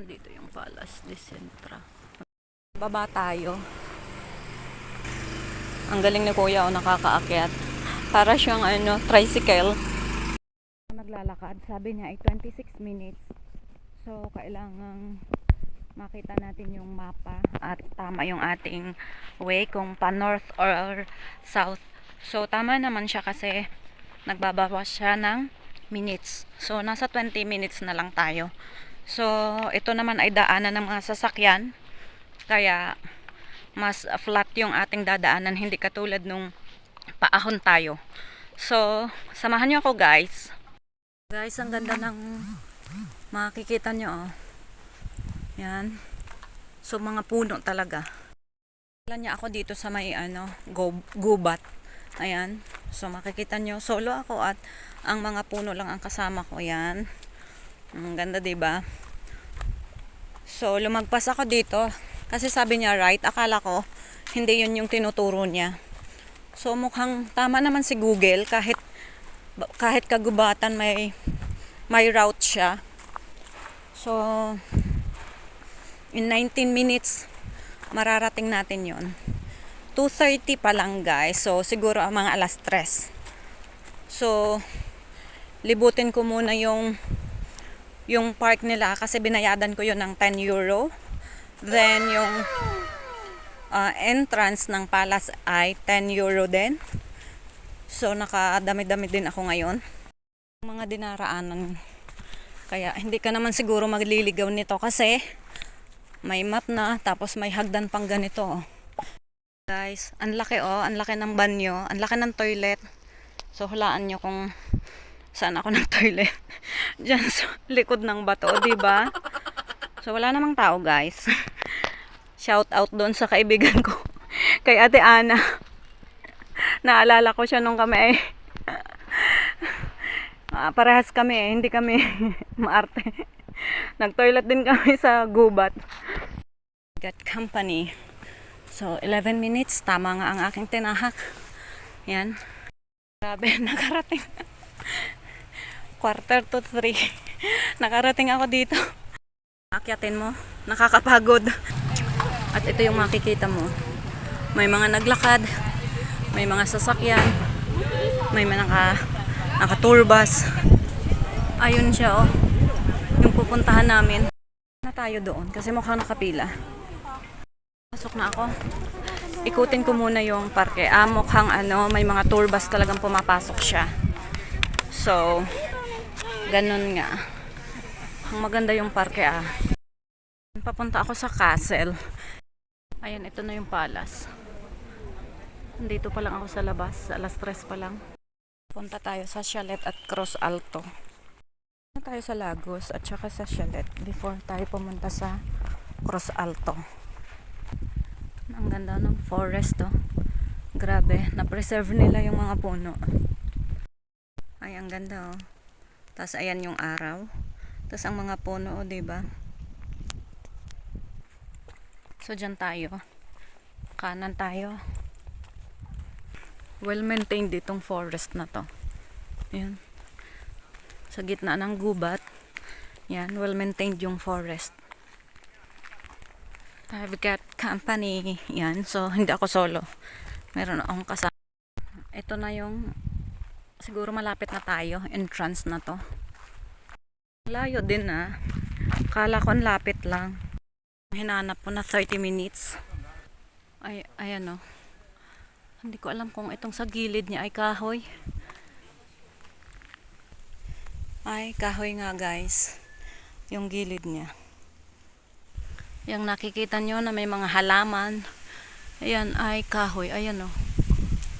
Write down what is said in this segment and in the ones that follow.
Andito yung Palace de Sintra. Baba tayo. Ang galing ni Kuya o nakakaakyat. Para siyang ano, tricycle. Naglalakad, sabi niya ay 26 minutes. So, kailangan makita natin yung mapa at tama yung ating way kung pa north or south. So, tama naman siya kasi nagbabawas siya ng minutes. So, nasa 20 minutes na lang tayo. So, ito naman ay daanan ng mga sasakyan. Kaya, mas flat yung ating dadaanan. Hindi katulad nung paahon tayo. So, samahan niyo ako guys. Guys, ang ganda ng makikita nyo oh. Yan. So, mga puno talaga. Kala niya ako dito sa may ano, gubat. Ayan. So, makikita nyo, solo ako at ang mga puno lang ang kasama ko. Yan. Ang ganda, ba? So, lumagpas ako dito. Kasi sabi niya right, akala ko hindi yun yung tinuturo niya. So, mukhang tama naman si Google kahit kahit kagubatan may may route siya. So, in 19 minutes mararating natin yon 2.30 pa lang guys. So, siguro mga alas 3. So, libutin ko muna yung yung park nila kasi binayadan ko yun ng 10 euro. Then, yung uh, entrance ng palace ay 10 euro din. So, nakadami-dami din ako ngayon. Mga dinaraanan. Kaya, hindi ka naman siguro magliligaw nito kasi may map na, tapos may hagdan pang ganito. oh. Guys, ang laki oh, ang laki ng banyo, ang laki ng toilet. So, hulaan nyo kung saan ako ng toilet. Diyan sa likod ng bato, di ba? So, wala namang tao, guys. Shout out doon sa kaibigan ko. Kay Ate Ana. Naalala ko siya nung kami ay Ah, parehas kami eh, hindi kami maarte. Nag-toilet din kami sa gubat. Got company. So, 11 minutes. Tama nga ang aking tinahak. Yan. Grabe, nakarating. Quarter to 3. Nakarating ako dito. Akyatin mo. Nakakapagod. At ito yung makikita mo. May mga naglakad. May mga sasakyan. May mga naka, naka-tour bus. Ayun siya oh. Yung pupuntahan namin. Na tayo doon kasi mukhang nakapila. Pasok na ako. Ikutin ko muna yung parke. Ah, mukhang ano, may mga tour bus talagang pumapasok siya. So, ganun nga. Ang maganda yung parke ah. Papunta ako sa castle. Ayan, ito na yung palace. Nandito pa lang ako sa labas. Alas 3 pa lang. Punta tayo sa Chalet at Cross Alto. Punta tayo sa Lagos at saka sa Chalet before tayo pumunta sa Cross Alto. Ang ganda ng forest oh. Grabe, na-preserve nila yung mga puno. Ay, ang ganda oh. Tapos ayan yung araw. Tapos ang mga puno oh, 'di ba? So dyan tayo. Kanan tayo. Well maintained itong forest na to. Yan. Sa gitna ng gubat. Yan, well maintained yung forest. I've got company. Yan, so hindi ako solo. Meron akong kasama. Ito na yung siguro malapit na tayo. Entrance na to. Layo din ah. Kala ko lapit lang. Hinanap ko na 30 minutes. Ay, ayan oh. Hindi ko alam kung itong sa gilid niya ay kahoy. Ay, kahoy nga guys. Yung gilid niya. Yung nakikita nyo na may mga halaman. Ayan ay kahoy. Ayan oh.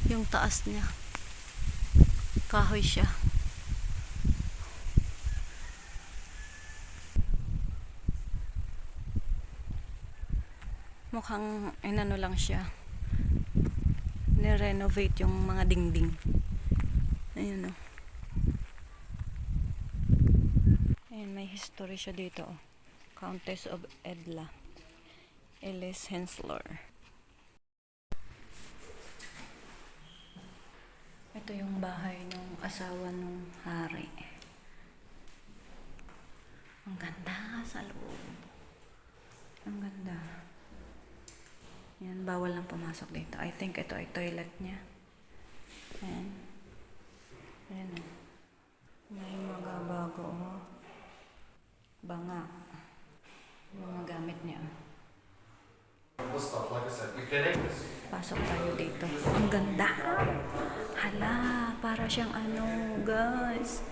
Yung taas niya. Kahoy siya. Mukhang inano lang siya. Ni-renovate yung mga dingding. Ayan o. Ayan, may history siya dito oh. Countess of Edla. Ellis Hensler. Ito yung bahay asawa ng hari. Ang ganda sa loob. Ang ganda. Yan, bawal lang pumasok dito. I think ito ay toilet niya. Ayan. Ayan o. May mga bago o. Banga. Mga gamit niya. oh. We'll stop. Like I said, we end this. Pasok tayo dito. Ang ganda. Hala, para siyang ano, guys.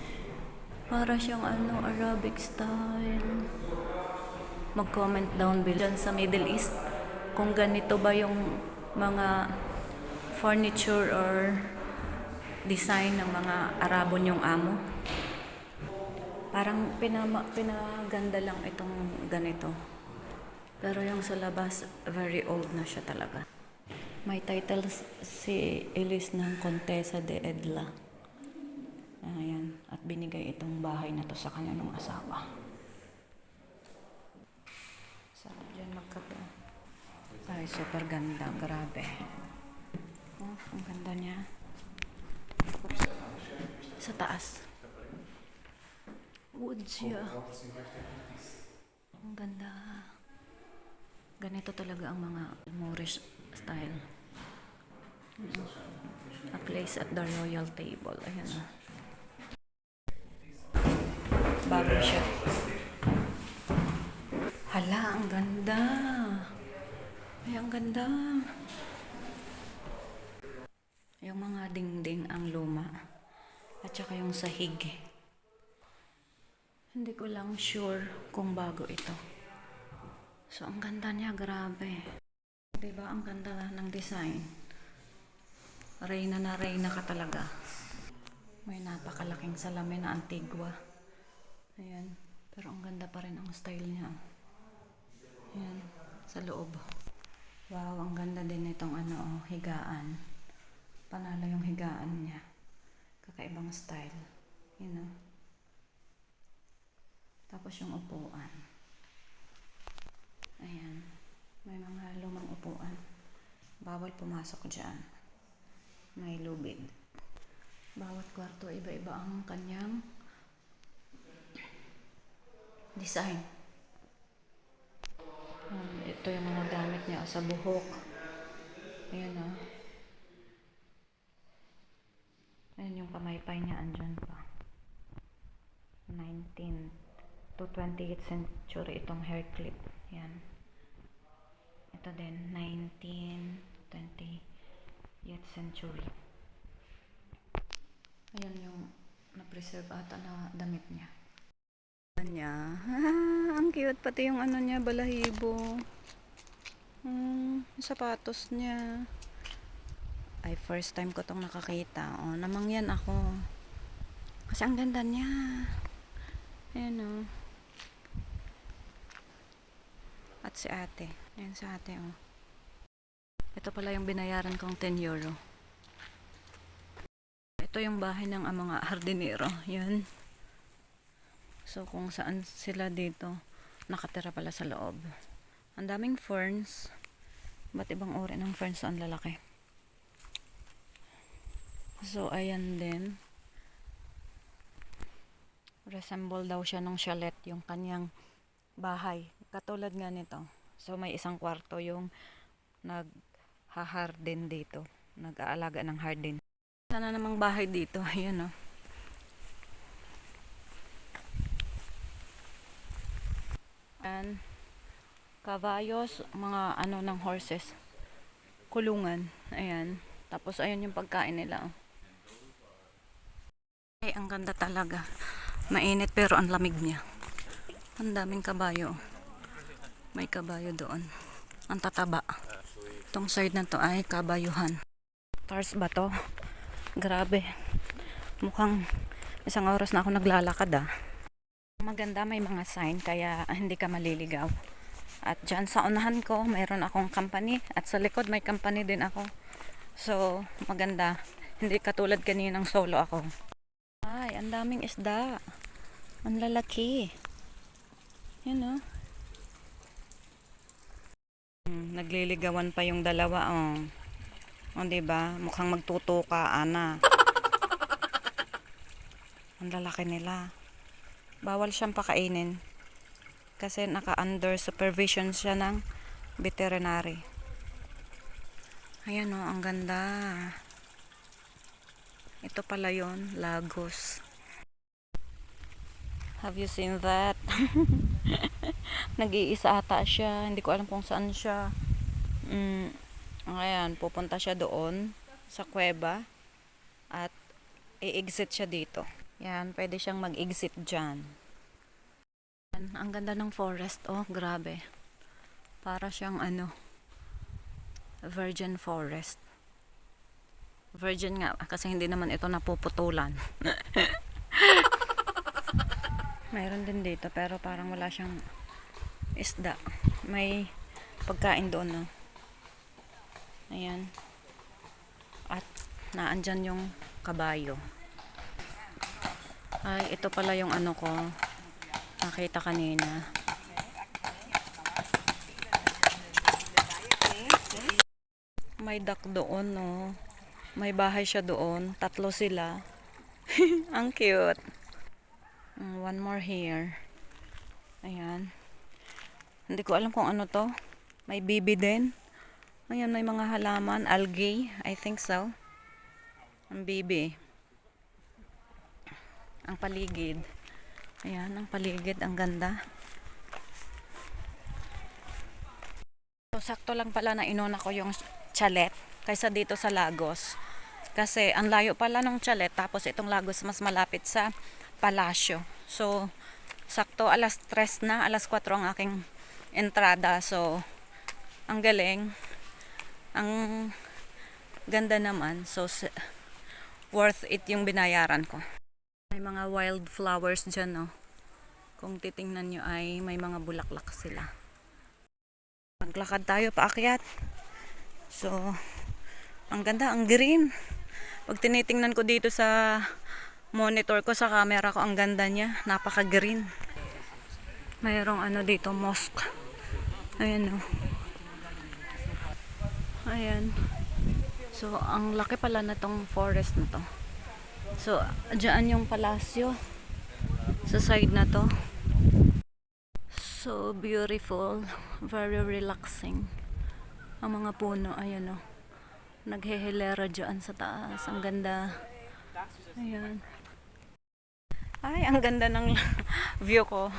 Para siyang ano, Arabic style. Mag-comment down below sa Middle East kung ganito ba yung mga furniture or design ng mga Arabo yung amo. Parang pinama, pinaganda lang itong ganito. Pero yung sa labas, very old na siya talaga. May title si Elise ng Contessa de Edla. Ayan. At binigay itong bahay na to sa kanya ng asawa. Sana dyan magkape. Ay, super ganda. Grabe. Oh, ang ganda niya. Sa taas. Wood siya. Ang ganda. Ganito talaga ang mga Moorish style. A place at the royal table. Ayan na. Bago siya. Hala, ang ganda. Ay, ang ganda. Yung mga dingding ang luma. At saka yung sahig. Hindi ko lang sure kung bago ito. So, ang ganda niya, grabe. Diba, ang ganda ng design. Reyna na reyna ka talaga. May napakalaking salamin na antigua. Ayan. Pero ang ganda pa rin ang style niya. Ayan. Sa loob. Wow, ang ganda din itong ano, oh, higaan. Panalo yung higaan niya. Kakaibang style. You know. Tapos yung upuan. Ayan. May mga lumang upuan. Bawal pumasok dyan. May lubid. Bawat kwarto, iba-iba ang kanyang design. Um, ito yung mga gamit niya sa buhok. Ayan o. Ayan yung pamaypay niya andyan pa. 19 to 20th century itong hair clip. Yan. Ito din, 19, 20th century. Ayan yung na-preserve ata na damit niya. Niya. ang cute. Pati yung ano niya, balahibo. Hmm, yung sapatos niya. Ay, first time ko tong nakakita. O, namangyan ako. Kasi ang ganda niya. Ayan o. At si ate. Ayan si ate o. Ito pala yung binayaran kong 10 euro. Ito yung bahay ng mga hardinero. Yan. So, kung saan sila dito, nakatira pala sa loob. Ang daming ferns. Ba't ibang uri ng ferns ang lalaki? So, ayan din. Resemble daw siya ng chalet, yung kanyang bahay. Katulad nga nito. So, may isang kwarto yung nag-harden dito. Nag-aalaga ng harden. Sana namang bahay dito. Ayan o. And kabayos, mga ano ng horses. Kulungan. Ayan. Tapos ayun yung pagkain nila. oh. Ay, ang ganda talaga. Mainit pero ang lamig niya. Ang daming kabayo. May kabayo doon. Ang tataba. Itong side na to ay kabayuhan. Cars ba to? Grabe. Mukhang isang oras na ako naglalakad ah. Maganda may mga sign kaya hindi ka maliligaw. At dyan sa unahan ko, mayroon akong company. At sa likod may company din ako. So, maganda. Hindi katulad kaninang solo ako. Ay, ang daming isda. Ang lalaki. Yan oh. Hmm, nagliligawan pa yung dalawa oh. O, di ba? Mukhang magtutuka, ana. Ang lalaki nila. Bawal siyang pakainin. kasi naka-under supervision siya ng veterinary. Ayan o, ang ganda. Ito pala yon Lagos. Have you seen that? Nag-iisa ata siya. Hindi ko alam kung saan siya. Mm, ayan, pupunta siya doon sa kuweba at i-exit siya dito. Yan, pwede siyang mag-exit dyan. Yan, Ang ganda ng forest, oh, grabe. Para siyang ano, virgin forest. Virgin nga, kasi hindi naman ito napuputulan. Mayroon din dito, pero parang wala siyang isda. May pagkain doon, no? Ayan. At naandyan yung kabayo. Ay, ito pala yung ano ko. Nakita kanina. May duck doon, no? May bahay siya doon. Tatlo sila. Ang cute. Mm, One more here. Ayan. Hindi ko alam kung ano to. May bibi din. Ayan, may mga halaman. Algae. I think so. Ang bibi. Ang paligid. Ayan, ang paligid. Ang ganda. So, sakto lang pala na inuna ko yung chalet kaysa dito sa Lagos. Kasi ang layo pala ng chalet tapos itong Lagos mas malapit sa palasyo. So, sakto alas 3 na, alas 4 ang aking entrada. So, ang galing. Ang ganda naman. So, worth it yung binayaran ko. May mga wildflowers dyan, no? Kung titingnan nyo ay may mga bulaklak sila. Maglakad tayo paakyat. So, ang ganda, ang green. Pag tinitingnan ko dito sa monitor ko sa camera ko, ang ganda niya. Napaka-green. Mayroong ano dito, mosque. Ayan o. Ayan. So, ang laki pala na tong forest na to. So, dyan yung palasyo. Sa side na to. So beautiful. Very relaxing. Ang mga puno, ayan o. Naghehilera dyan sa taas. Ang ganda. Ayan. Ay, ang ganda ng view ko.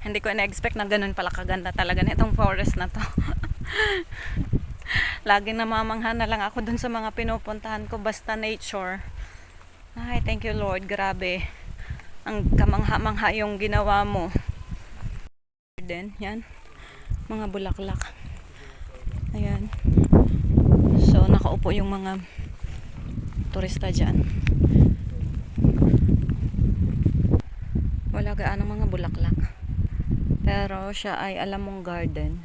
Hindi ko na-expect na ganun pala kaganda talaga nitong forest na to. Laging namamangha na lang ako dun sa mga pinupuntahan ko basta nature. Ay, thank you Lord. Grabe. Ang kamangha-mangha yung ginawa mo. Then, yan. Mga bulaklak. Ayan. So, nakaupo yung mga turista dyan. Wala gaano mga bulaklak. Pero siya ay alam mong garden.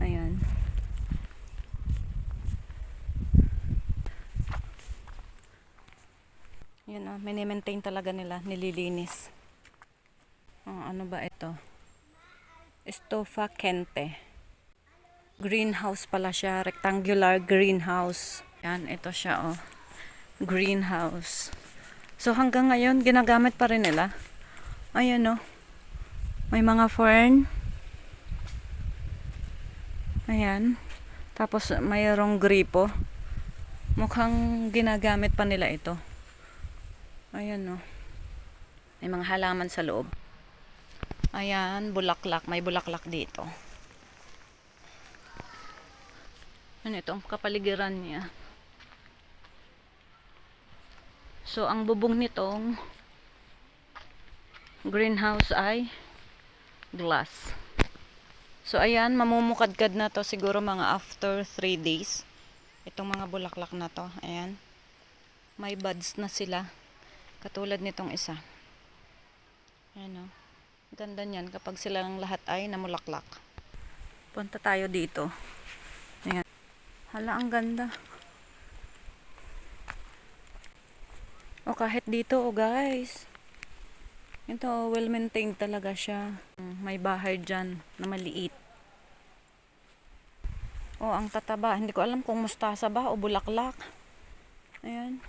Ayan. Yan ah, mini-maintain talaga nila, nililinis. Ah, ano ba ito? Estofa Kente. Greenhouse pala siya, rectangular greenhouse. Yan, ito siya oh. Greenhouse. So hanggang ngayon ginagamit pa rin nila. Ayan oh. May mga fern. Ayan. Tapos mayroong gripo. Mukhang ginagamit pa nila ito. Ayan oh. May mga halaman sa loob. Ayan, bulaklak. May bulaklak dito. Ano ito? Ang kapaligiran niya. So, ang bubong nitong greenhouse ay glass. So, ayan, mamumukadkad na to siguro mga after 3 days. Itong mga bulaklak na to. Ayan. May buds na sila. Katulad nitong isa. Ayan o. Ganda niyan kapag silang lahat ay namulaklak. Punta tayo dito. Ayan. Hala, ang ganda. O kahit dito, o guys. Ito, well maintained talaga siya. May bahay dyan na maliit. O, ang tataba. Hindi ko alam kung mustasa ba o bulaklak. Ayan.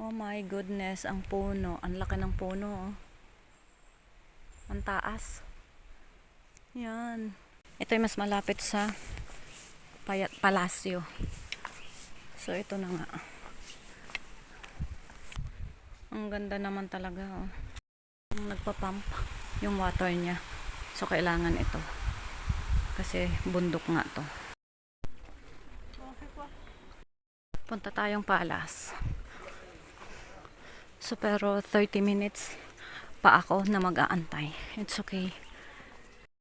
Oh my goodness, ang puno. Ang laki ng puno. Oh. Ang taas. Yan. Ito yung mas malapit sa Payat Palasyo. So, ito na nga. Ang ganda naman talaga, oh. Nagpa-pump yung water niya. So, kailangan ito. Kasi bundok nga to. Punta tayong palas. So, pero 30 minutes pa ako na mag-aantay. It's okay.